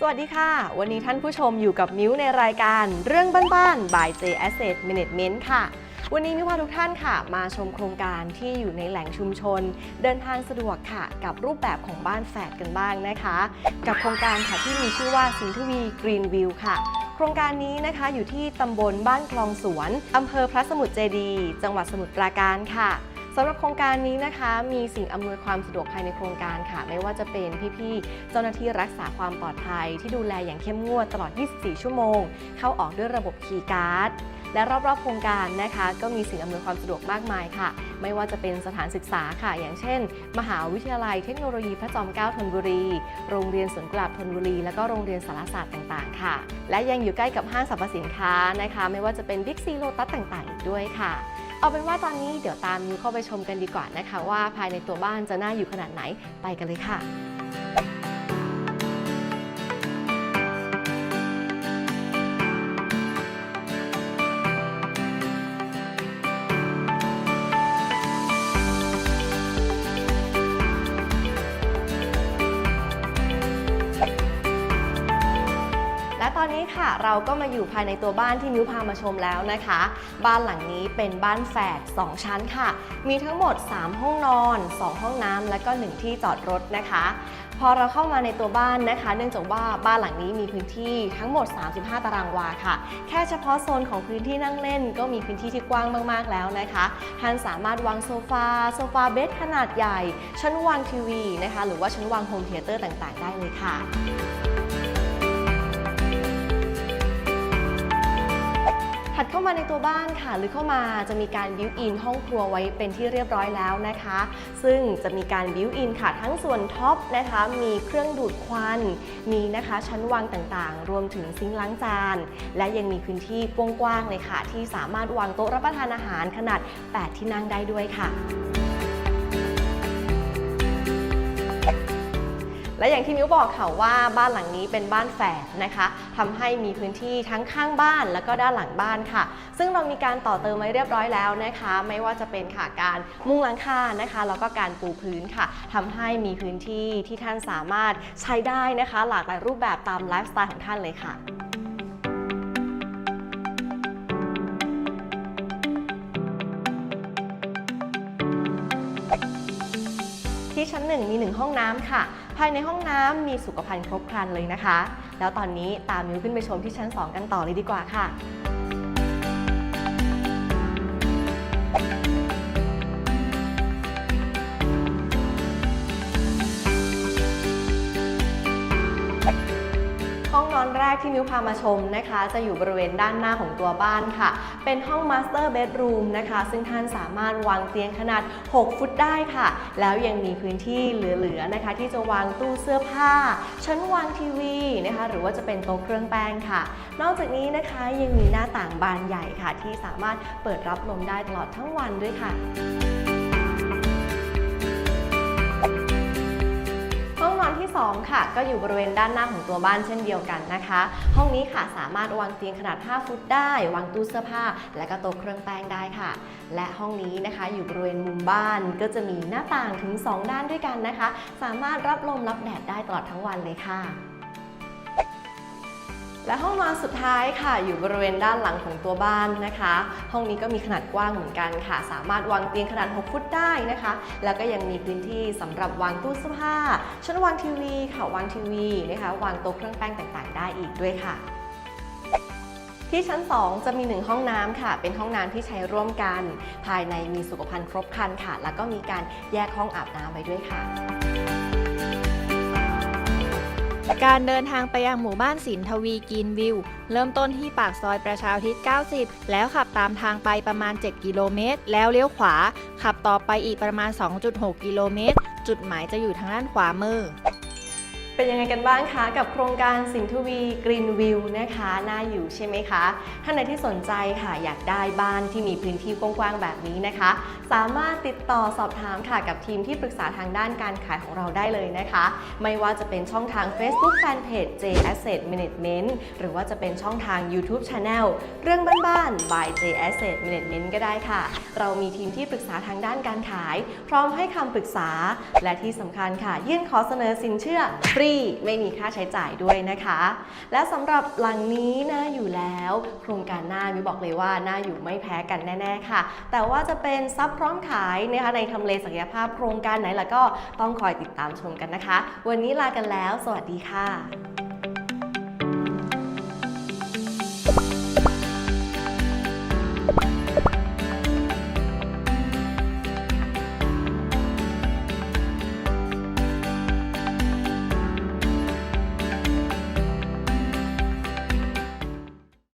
สวัสดีค่ะ วันนี้ท่านผู้ชมอยู่กับมิ้วในรายการเรื่องบ้านๆ by J Asset Management ค่ะ วันนี้มิวพาทุกท่านค่ะ มาชมโครงการที่อยู่ในแหล่งชุมชน เดินทางสะดวกค่ะ กับรูปแบบของบ้านแฝดกันบ้างนะคะ กับโครงการค่ะที่มีชื่อว่าสินทวีกรีนวิวค่ะโครงการนี้นะคะอยู่ที่ตำบลบ้านคลองสวน อำเภอพระสมุทรเจดี จังหวัดสมุทรปราการค่ะ สำหรับโครงการนี้นะคะ มีสิ่งอำนวยความสะดวกภายในโครงการค่ะ ไม่ว่าจะเป็นพี่ๆเจ้าหน้าที่รักษาความปลอดภัย ที่ดูแลอย่างเข้มงวดตลอด 24 ชั่วโมง เข้าออกด้วยระบบคีย์การ์ดและรอบๆ โครงการนะคะ ก็มีสิ่งอำนวยความสะดวกมากมายค่ะ ไม่ว่าจะเป็นสถานศึกษาค่ะ อย่างเช่น มหาวิทยาลัยเทคโนโลยีพระจอมเกล้าธนบุรี โรงเรียนสวนกลาบธนบุรี แล้วก็โรงเรียนสารศาสตร์ต่างๆ ค่ะ และยังอยู่ใกล้กับห้างสรรพสินค้านะคะ ไม่ว่าจะเป็นบิ๊กซีโลตัสต่างๆ อีกด้วยค่ะ เอาเป็นว่าตอนนี้เดี๋ยวตามมิวเข้าไปชมกันดีกว่านะคะ ว่าภายในตัวบ้านจะน่าอยู่ขนาดไหนไปกันเลยค่ะ ตอนนี้ค่ะเราก็มาอยู่ภายในตัวบ้านที่มิวพามาชมแล้วนะคะ บ้านหลังนี้เป็นบ้านแฝด2 ชั้นค่ะ มีทั้งหมด 3 ห้องนอน 2 ห้องน้ำและก็ 1 ที่จอดรถนะคะ พอเราเข้ามาในตัวบ้านนะคะ เนื่องจากว่าบ้านหลังนี้มีพื้นที่ทั้งหมด 35 ตารางวาค่ะ แค่เฉพาะโซนของพื้นที่นั่งเล่น ก็มีพื้นที่ที่กว้างมาก ๆ แล้วนะคะท่านสามารถวางโซฟาโซฟาเบดขนาดใหญ่ ชั้นวางทีวีนะคะ หรือว่าชั้นวางโฮมเทเตอร์ต่าง ๆ ได้เลยค่ะ เข้ามาในตัวบ้านค่ะ หรือเข้ามาจะมีการบิวอินห้องครัวไว้เป็นที่เรียบร้อยแล้วนะคะ ซึ่งจะมีการบิวอินค่ะ ทั้งส่วนท็อปนะคะ มีเครื่องดูดควัน มีนะคะชั้นวางต่างๆ รวมถึงซิงค์ล้างจาน และยังมีพื้นที่กว้างๆเลยค่ะ ที่สามารถวางโต๊ะรับประทานอาหารขนาด 8 ที่นั่งได้ด้วยค่ะ และอย่างที่มิ้วบอกค่ะว่าบ้านหลังนี้เป็นบ้านแฝดนะคะทำให้มีพื้นที่ทั้งข้างบ้านแล้วก็ด้านหลังบ้านค่ะ ซึ่งเรามีการต่อเติมไว้เรียบร้อยแล้วนะคะ ไม่ว่าจะเป็นค่ะการมุงหลังคานะคะแล้วก็การปูพื้นค่ะทำให้มีพื้นที่ที่ท่านสามารถใช้ได้นะคะ หลากหลายรูปแบบตามไลฟ์สไตล์ของท่านเลยค่ะที่ชั้นหนึ่งมีหนึ่งห้องน้ำค่ะ ภายในห้องน้ำมีสุขภัณฑ์ครบครันเลยนะคะ แล้วตอนนี้ตามมิวขึ้นไปชมที่ชั้น 2 กันต่อเลยดีกว่าค่ะ แรกที่มิวพามาชมนะคะ จะอยู่บริเวณด้านหน้าของตัวบ้านค่ะ เป็นห้องมาสเตอร์เบดรูมนะคะ ซึ่งท่านสามารถวางเตียงขนาด 6 ฟุตได้ค่ะ แล้วยังมีพื้นที่เหลือๆนะคะ ที่จะวางตู้เสื้อผ้า ชั้นวางทีวีนะคะ หรือว่าจะเป็นโต๊ะเครื่องแป้งค่ะ นอกจากนี้นะคะยังมีหน้าต่างบานใหญ่ค่ะ ที่สามารถเปิดรับลมได้ตลอดทั้งวันด้วยค่ะ ที่2ค่ะก็อยู่บริเวณด้านหน้าของตัวบ้านเช่นเดียวกันนะคะ ห้องนี้ค่ะสามารถวางเตียงขนาด 5 ฟุตได้ วางตู้เสื้อผ้า และก็โต๊ะเครื่องแป้งได้ค่ะ และห้องนี้นะคะอยู่บริเวณมุมบ้านก็จะมีหน้าต่างถึง 2 ด้านด้วยกันนะคะ สามารถรับลมรับแดดได้ตลอดทั้งวันเลยค่ะ และห้องนอนสุดท้ายค่ะ อยู่บริเวณด้านหลังของตัวบ้านนะคะ ห้องนี้ก็มีขนาดกว้างเหมือนกันค่ะ สามารถวางเตียงขนาด 6 ฟุตได้นะคะ แล้วก็ยังมีพื้นที่สำหรับวางตู้เสื้อผ้าชั้นวางทีวีค่ะวางทีวีนะคะ วางโต๊ะเครื่องแป้งต่างๆ ได้อีกด้วยค่ะที่ชั้น 2 จะมี 1 ห้องน้ำค่ะ เป็นห้องน้ำที่ใช้ร่วมกัน ภายในมีสุขภัณฑ์ครบครันค่ะ แล้วก็มีการแยกห้องอาบน้ำไว้ด้วยค่ะ การเดินทางไปยังหมู่บ้านสินทวีกินวิว เริ่มต้นที่ปากซอยประชาธิศ 90 แล้วขับตามทางไปประมาณ 7 กิโลเมตร แล้วเลี้ยวขวา ขับต่อไปอีกประมาณ 2.6 กิโลเมตร จุดหมายจะอยู่ทางด้านขวามือ เป็นยังไงกันบ้างคะ กับโครงการสินทวีกรีนวิวนะคะน่าอยู่ใช่ไหมคะท่านใดที่สนใจค่ะอยากได้บ้านที่มีพื้นที่กว้างๆแบบนี้นะคะ สามารถติดต่อสอบถามค่ะกับทีมที่ปรึกษาทางด้านการขายของเราได้เลยนะคะ ไม่ว่าจะเป็นช่องทาง Facebook Fanpage J Asset Management หรือว่าจะเป็นช่องทาง YouTube Channel เรื่องบ้านๆ by J Asset Management ก็ได้ค่ะ เรามีทีมที่ปรึกษาทางด้านการขาย พร้อมให้คำปรึกษาและที่สำคัญค่ะ ยื่นขอเสนอสินเชื่อฟรีรีไม่มีค่าใช้จ่ายด้วยนะคะ และสำหรับหลังนี้น่าอยู่แล้ว โครงการหน้ามิวบอกเลยว่าน่าอยู่ไม่แพ้กันแน่ๆค่ะ แต่ว่าจะเป็นซับพร้อมขายนะคะในทำเลศักยภาพโครงการไหนล่ะก็ต้องคอยติดตามชมกันนะคะ วันนี้ลากันแล้ว สวัสดีค่ะ